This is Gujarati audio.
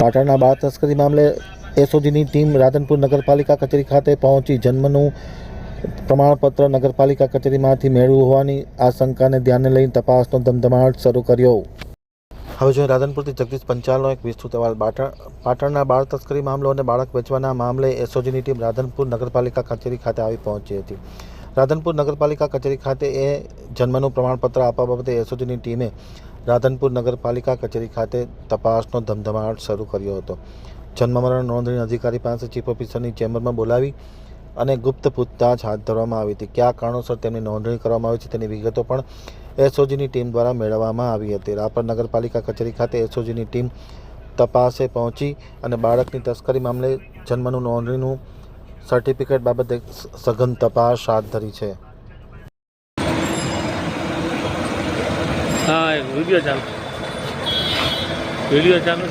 પાટણના બાળ તસ્કરી મામલે એસઓજીની ટીમ રાધનપુર નગરપાલિકા કચેરી ખાતે પહોંચી જન્મનું પ્રમાણપત્ર નગરપાલિકા કચેરીમાંથી મેળવ્યું હોવાની આશંકાને ધ્યાને લઈ તપાસનો ધમધમાટ શરૂ કર્યો. હવે જોઈએ રાધનપુરથી જગદીશ પંચાલનો એક વિસ્તૃત અહેવાલ. પાટણ પાટણના બાળ તસ્કરી મામલો અને બાળક વેચવાના મામલે એસઓજીની ટીમ રાધનપુર નગરપાલિકા કચેરી ખાતે આવી પહોંચી હતી. રાધનપુર નગરપાલિકા કચેરી ખાતે એ જન્મનું પ્રમાણપત્ર આપવા બાબતે એસઓજીની ટીમે રાધનપુર નગરપાલિકા કચેરી ખાતે તપાસનો ધમધમાટ શરૂ કર્યો હતો. જન્મ મરણ નોંધણી અધિકારી પાસે ચીફ ઓફિસરની ચેમ્બરમાં બોલાવી અને ગુપ્ત પૂછતાછ હાથ ધરવામાં આવી હતી. કયા કારણોસર તેમની નોંધણી કરવામાં આવી છે તેની વિગતો પણ એસઓજીની ટીમ દ્વારા મેળવવામાં આવી હતી. રાપર નગરપાલિકા કચેરી ખાતે એસઓજીની ટીમ તપાસે પહોંચી અને બાળકની તસ્કરી મામલે જન્મનું નોંધણીનું સર્ટિફિકેટ બાબતે સઘન તપાસ હાથ ધરી છે. Hayır, ölüyor canım. Ölüyor canım.